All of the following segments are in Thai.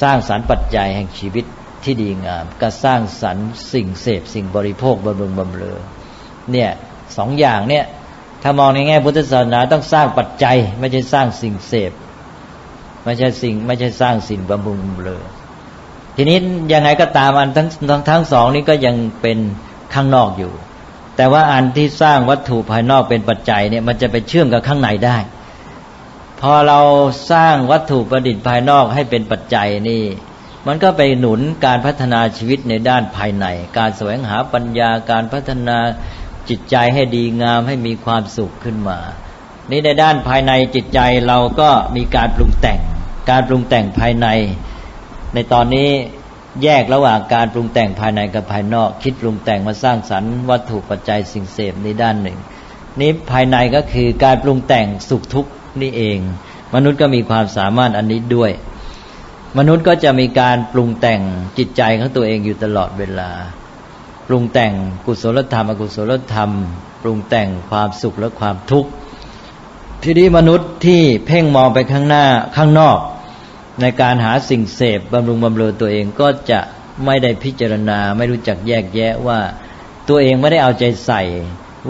สร้างสรรค์ปัจจัยแห่งชีวิตที่ดีงาม ก็สร้างสรรค์สิ่งเสพสิ่งบริโภคบำรุงบำเรอเนี่ยสองอย่างเนี่ยถ้ามองในแง่พุทธศาสนาต้องสร้างปัจจัย ไม่ใช่สร้างสิ่งเสพ ไม่ใช่สิ่งไม่ใช่สร้างสิ่งบำรุงบำเรอทีนี้ยังไงก็ตามอันทั้งทั้งทั้งสองนี้ก็ยังเป็นข้างนอกอยู่ แต่ว่าอันที่สร้างวัตถุภายนอกเป็นปัจจัยเนี่ยมันจะไปเชื่อมกับข้างในได้ พอเราสร้างวัตถุประดิษฐ์ภายนอกให้เป็นปัจจัยนี่ มันก็ไปหนุนการพัฒนาชีวิตในด้านภายใน การแสวงหาปัญญาการพัฒนาจิตใจให้ดีงามให้มีความสุขขึ้นมา นี่ในด้านภายในจิตใจเราก็มีการปรุงแต่ง การปรุงแต่งภายใน ในตอนนี้แยกระหว่างการปรุงแต่งภายในกับภายนอก คิดปรุงแต่งมาสร้างสรรค์วัตถุปัจจัยสิ่งเสพในด้านหนึ่ง นี้ภายในก็คือการปรุงแต่งสุขทุกข์ นี่เอง มนุษย์ก็มีความสามารถอันนี้ด้วย มนุษย์ก็จะมีการปรุงแต่งจิตใจของตัวเองอยู่ตลอดเวลา ปรุงแต่งกุศลธรรม อกุศลธรรม ปรุงแต่งความสุขและความทุกข์ทีนี้มนุษย์ที่เพ่งมองไปข้างหน้าข้างนอก ในการหาสิ่งเสพบำรุงบำเรอตัวเองก็จะไม่ได้พิจารณา ไม่รู้จักแยกแยะว่าตัวเองไม่ได้เอาใจใส่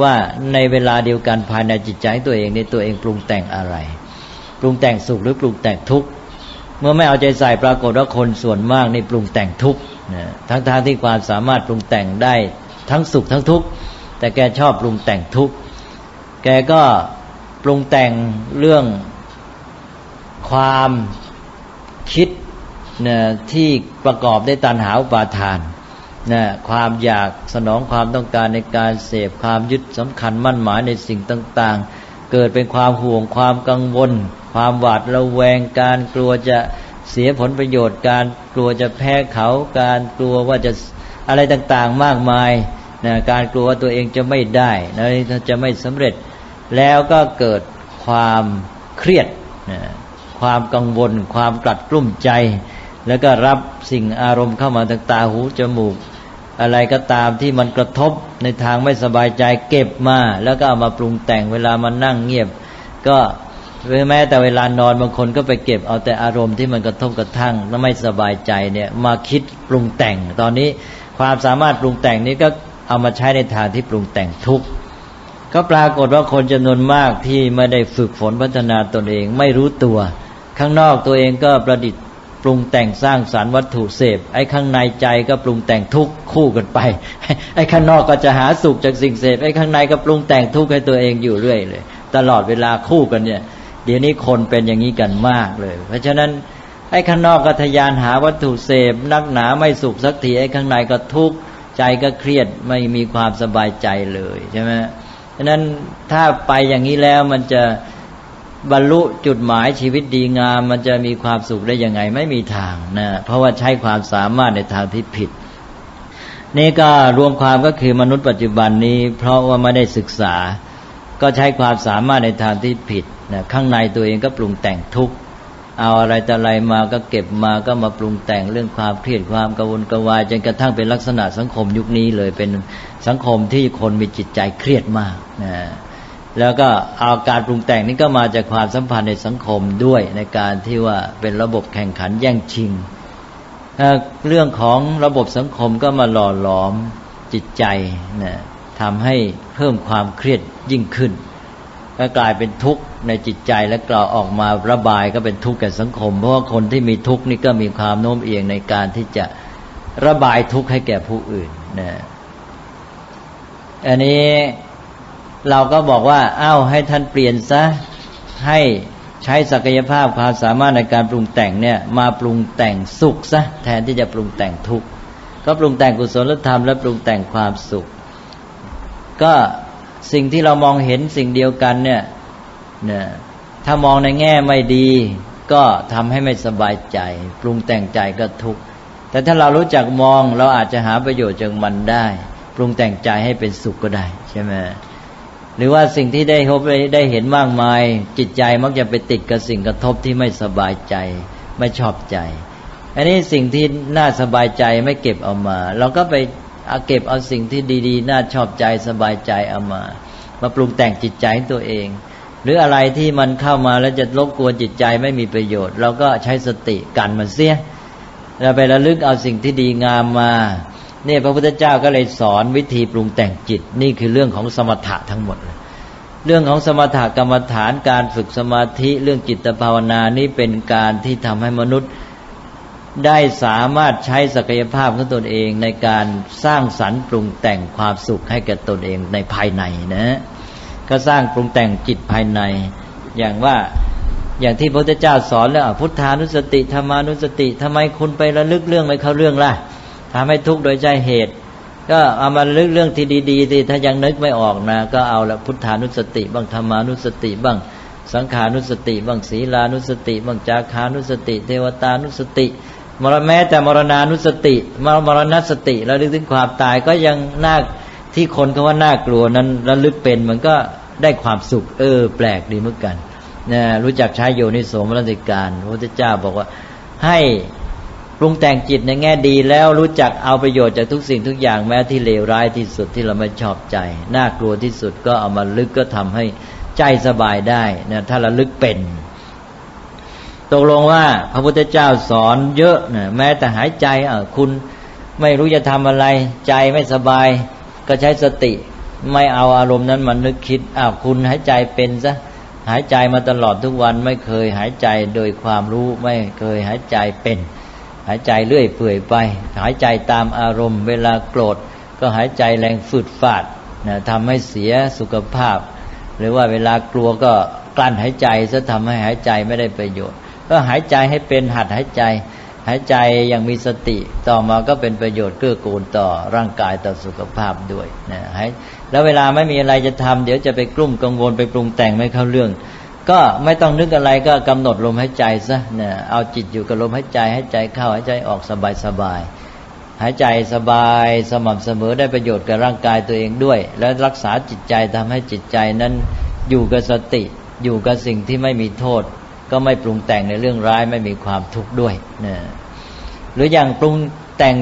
ว่าในเวลาเดียวกันภายในจิตใจตัวเองในตัวเองปรุงแต่งอะไร ปรุงแต่งสุขหรือปรุงแต่งทุกข์เมื่อไม่เอาใจใส่ปรากฏว่าคนส่วนมากในปรุงแต่งทุกข์ทั้งทางที่ความสามารถปรุงแต่งได้ทั้งสุขทั้งทุกข์แต่แกชอบปรุงแต่งทุกข์แกก็ปรุงแต่งเรื่องความคิดนะที่ประกอบด้วยตันหาอุปาทาน นะความอยากสนองความต้องการในการเสพความยึดสำคัญมั่นหมายในสิ่งต่าง ๆ เกิดเป็นความห่วงความกังวล ความหวาดระแวงการกลัวจะเสียผลประโยชน์ การกลัวจะแพ้เขาการกลัวว่าจะอะไรต่างๆมากมายนะการกลัวว่าตัวเองจะไม่ได้นะจะไม่สำเร็จ แล้วก็เกิดความเครียดนะความกังวล ความกลัดกลุ้มใจ แล้วก็รับสิ่งอารมณ์เข้ามาทางตาหูจมูก อะไรก็ตามที่มันกระทบในทางไม่สบายใจเก็บมา แล้วก็เอามาปรุงแต่งเวลามันนั่งเงียบ ก็แม้แต่เวลานอนบางคนก็ไปเก็บเอาแต่อารมณ์ที่มันกระทบกระทั่งแล้วไม่สบายใจเนี่ยมาคิดปรุงแต่ง ตอนนี้ความสามารถปรุงแต่งนี้ก็เอามาใช้ในทางที่ปรุงแต่งทุกข์ก็ปรากฏว่าคนจำนวนมากที่ไม่ได้ฝึกฝนพัฒนาตนเอง ไม่รู้ตัว ข้างนอกตัวเองก็ประดิษฐ์ ปรุงแต่งสร้างสารรค์วัตถุเสพ ไอ้ข้างในใจก็ปรุงแต่งทุกข์คู่กันไป ไอ้ข้างนอกก็จะหาสุขจากสิ่งเสพ ไอ้ข้างในก็ปรุงแต่งทุกข์ให้ตัวเองอยู่เรื่อยเลย ตลอดเวลาคู่กันเนี่ย เดี๋ยวนี้คนเป็นอย่างนี้กันมากเลย เพราะฉะนั้นไอ้ข้างนอกก็ทยานหาวัตถุเสพ นักหนาไม่สุขสักที ไอ้ข้างในก็ทุกข์ใจก็เครียดไม่มีความสบายใจเลยใช่ไหมฉะนั้นถ้าไปอย่างนี้แล้วมันจะ บรรลุจุดหมายชีวิตดีงาม มันจะมีความสุขได้ยังไงไม่มีทางนะเพราะว่าใช้ความสามารถในทางที่ผิด นี่ก็รวมความก็คือมนุษย์ปัจจุบันนี้ เพราะว่าไม่ได้ศึกษา ก็ใช้ความสามารถในทางที่ผิดนะข้างในตัวเองก็ปรุงแต่งทุกข์เอาอะไรแต่อะไรมาก็เก็บมาก็มาปรุงแต่งเรื่องความเครียดความกังวลกวายจนกระทั่งเป็นลักษณะสังคมยุคนี้เลยเป็นสังคมที่คนมีจิตใจเครียดมากนะ แล้วก็เอาการปรุงแต่งนี้ก็มาจากความสัมพันธ์ในสังคมด้วยในการที่ว่าเป็นระบบแข่งขันแย่งชิงเรื่องของระบบสังคมก็มาหล่อหลอมจิตใจนะทำให้เพิ่มความเครียดยิ่งขึ้น ก็กลายเป็นทุกข์ในจิตใจและกล่าวออกมาระบายก็เป็นทุกข์แก่สังคม เพราะว่าคนที่มีทุกข์นี่ก็มีความโน้มเอียงในการที่จะระบายทุกข์ให้แก่ผู้อื่นนะอันนี้ เราก็บอกว่าอ้าวให้ท่านเปลี่ยนซะให้ใช้ศักยภาพความสามารถในการปรุงแต่งเนี่ย มาปรุงแต่งสุขซะแทนที่จะปรุงแต่งทุกข์ก็ปรุงแต่งกุศลธรรมและปรุงแต่งความสุข ก็สิ่งที่เรามองเห็นสิ่งเดียวกันเนี่ยเนี่ยถ้ามองในแง่ไม่ดี ก็ทำให้ไม่สบายใจ ปรุงแต่งใจก็ทุกข์แต่ถ้าเรารู้จักมองเราอาจจะหาประโยชน์จากมันได้ ปรุงแต่งใจให้เป็นสุขก็ได้ใช่ไหม หรือว่าสิ่งที่ได้พบได้เห็นมากมาย จิตใจมักจะไปติดกับสิ่งกระทบที่ไม่สบายใจ ไม่ชอบใจ อันนี้สิ่งที่น่าสบายใจไม่เก็บเอามา เราก็ไปเอาเก็บเอาสิ่งที่ดีๆ น่าชอบใจสบายใจเอามา มาปรุงแต่งจิตใจตัวเอง หรืออะไรที่มันเข้ามาแล้วจะรบกวนจิตใจไม่มีประโยชน์ เราก็ใช้สติกันมันเสียเราไประลึกเอาสิ่งที่ดีงามมา เนี่ยพระพุทธเจ้าก็เลยสอนวิธีปรุงแต่งจิต นี่คือเรื่องของสมถะทั้งหมด เรื่องของสมถะกรรมฐานการฝึกสมาธิเรื่องจิตภาวนานี่เป็นการที่ทำให้มนุษย์ได้สามารถใช้ศักยภาพของตนเองในการสร้างสรรค์ปรุงแต่งความสุขให้แก่ตนเองในภายในนะ ก็สร้างปรุงแต่งจิตภายใน อย่างว่าอย่างที่พระพุทธเจ้าสอนแล้วพุทธานุสติธรรมานุสติทำไมคุณไประลึกเรื่องไม่เข้าเรื่องล่ะ ทำให้ทุกข์โดยใจเหตุ ก็เอามาลึกเรื่องที่ดีๆที่ถ้ายังนึกไม่ออกนะ ก็เอาละพุทธานุสติบ้างธรรมานุสติบ้าง สังขานุสติบ้างศีลานุสติบ้างจาคานุสติ เทวตานุสติ มรแม้แต่มรณานุสติมรมรณสติแล้วลึกถึงความตายก็ยังน่าที่คนเขาว่าน่ากลัวนั้นระลึกเป็นมันก็ได้ความสุข เออ แปลกดีเหมือนกันนะรู้จักใช้โยนิโสมรสิการพระพุทธเจ้าบอกว่าให้ รุงแต่งจิตในแง่ดีแล้วรู้จักเอาประโยชน์จากทุกสิ่งทุกอย่างแม้ที่เลวร้ายที่สุดที่เราไม่ชอบใจ น่ากลัวที่สุดก็เอามาลึกก็ทำให้ใจสบายได้นะถ้าระลึกเป็น ตกลงว่าพระพุทธเจ้าสอนเยอะนะแม้แต่หายใจเออคุณไม่รู้จะทำอะไร ใจไม่สบาย ก็ใช้สติ ไม่เอาอารมณ์นั้นมันนึกคิดอ้าวคุณหายใจเป็นซะหายใจมาตลอดทุกวันไม่เคยหายใจโดยความรู้ไม่เคยหายใจเป็น หายใจเลื่อยเปื่อยไป หายใจตามอารมณ์ เวลาโกรธก็หายใจแรงฝืดฟาดนะทำให้เสียสุขภาพ หรือว่าเวลากลัวก็กลั้นหายใจซะทำให้หายใจไม่ได้ประโยชน์ ก็หายใจให้เป็นหัดหายใจ หายใจอย่างมีสติต่อมาก็เป็นประโยชน์เกื้อกูลต่อร่างกายต่อสุขภาพด้วยนะแล้วเวลาไม่มีอะไรจะทำเดี๋ยวจะไปกลุ้มกังวลไปปรุงแต่งไม่เข้าเรื่อง ก็ไม่ต้องนึกอะไรก็กำหนดลมหายใจซะเนี่ยเอาจิตอยู่กับลมหายใจหายใจเข้าหายใจออกสบายสบายหายใจสบายสม่ำเสมอได้ประโยชน์กับร่างกายตัวเองด้วย และรักษาจิตใจทำให้จิตใจนั้นอยู่กับสติ อยู่กับสิ่งที่ไม่มีโทษ ก็ไม่ปรุงแต่งในเรื่องร้ายไม่มีความทุกข์ด้วยนะหรืออย่างปรุงแต่ง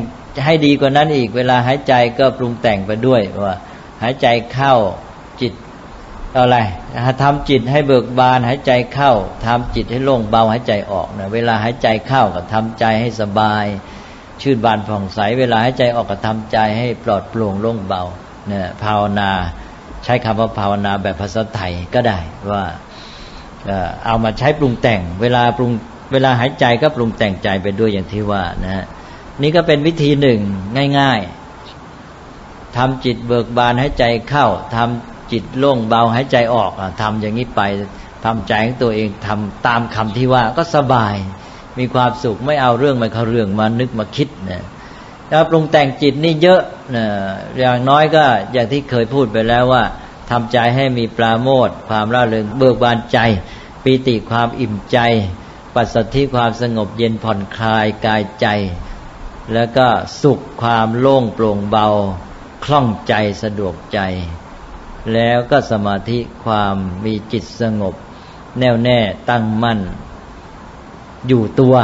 ให้ดีกว่านั้นอีกเวลาหายใจก็ปรุงแต่งไปด้วยว่าหายใจเข้าจิต อะไรทำจิตให้เบิกบานหายใจเข้าทำจิตให้โล่งเบาหายใจออกนะเวลาหายใจเข้าก็ทำใจให้สบาย ชื่นบานผ่องใส เวลาหายใจออกก็ทำใจให้ปลอดโปร่งโล่งเบาเนี่ยภาวนาใช้คำว่าภาวนาแบบภาษาไทยก็ได้ว่าเอามาใช้ปรุงแต่ง เวลาปรุงเวลาหายใจก็ปรุงแต่งใจไปด้วยอย่างที่ว่านะนี่ก็เป็นวิธีหนึ่งง่าย ๆทำจิตเบิกบานหายใจเข้าทำ จิตโล่งเบาหายใจออกอทำอย่างนี้ไปทำใจของตัวเองทำตามคำที่ว่าก็สบาย มีความสุขไม่เอาเรื่องมาเข้าเรื่องมานึกมาคิดนะแล้วปรุงแต่งจิตนี่เยอะนะอย่างน้อยก็อย่างที่เคยพูดไปแล้วว่าทำใจให้มีปราโมทความร่าเริงเบิกบานใจปีติความอิ่มใจ ปัสสัทธิความสงบเย็นผ่อนคลายกายใจ แล้วก็สุขความโล่งโปร่งเบา คล่องใจสะดวกใจ แล้วก็สมาธิความมีจิตสงบ แน่วแน่ตั้งมั่น อยู่ตัว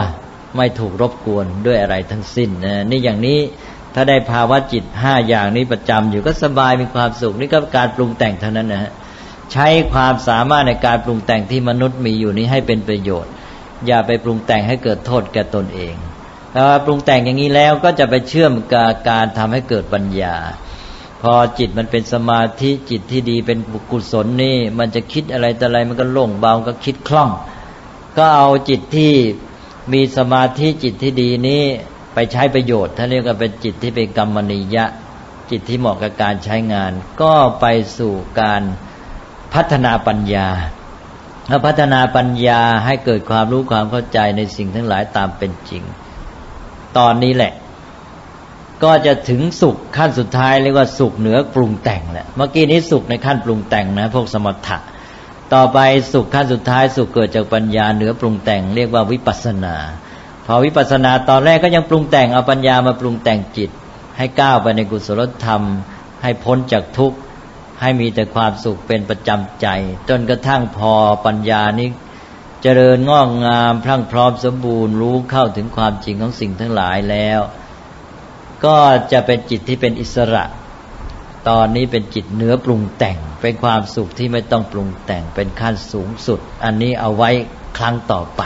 ไม่ถูกรบกวนด้วยอะไรทั้งสิ้นนะนี่อย่างนี้ถ้าได้ภาวะจิตห้าอย่างนี้ประจำอยู่ก็สบายมีความสุขนี่ก็การปรุงแต่งเท่านั้นนะฮะใช้ความสามารถในการปรุงแต่งที่มนุษย์มีอยู่นี้ให้เป็นประโยชน์ อย่าไปปรุงแต่งให้เกิดโทษแก่ตนเองถ้าปรุงแต่งอย่างนี้แล้วก็จะไปเชื่อมกับการทำให้เกิดปัญญา พอจิตมันเป็นสมาธิจิตที่ดีเป็นกุศลนี่ มันจะคิดอะไรแต่อะไรมันก็โล่งเบาก็คิดคล่อง ก็เอาจิตที่มีสมาธิจิตที่ดีนี้ไปใช้ประโยชน์ท่านเรียกว่าเป็นจิตที่เป็นกรรมนิยะ จิตที่เหมาะกับการใช้งาน ก็ไปสู่การพัฒนาปัญญาแล้วพัฒนาปัญญาให้เกิดความรู้ความเข้าใจในสิ่งทั้งหลายตามเป็นจริง ตอนนี้แหละ ก็จะถึงสุขขั้นสุดท้ายเรียกว่าสุขเหนือปรุงแต่งแหละเมื่อกี้นี้สุขในขั้นปรุงแต่งนะพวกสมถะต่อไปสุขขั้นสุดท้ายสุขเกิดจากปัญญาเหนือปรุงแต่งเรียกว่าวิปัสนา พอวิปัสนาตอนแรกก็ยังปรุงแต่งเอาปัญญามาปรุงแต่งจิต ให้ก้าวไปในกุศลธรรม ให้พ้นจากทุกข์ให้มีแต่ความสุขเป็นประจำใจ จนกระทั่งพอปัญญานี้เจริญงอกงามพรั่งพร้อมสมบูรณ์รู้เข้าถึงความจริงของสิ่งทั้งหลายแล้ว ก็จะเป็นจิตที่เป็นอิสระ ตอนนี้เป็นจิตเนื้อปรุงแต่ง เป็นความสุขที่ไม่ต้องปรุงแต่ง เป็นขั้นสูงสุด อันนี้เอาไว้ครั้งต่อไป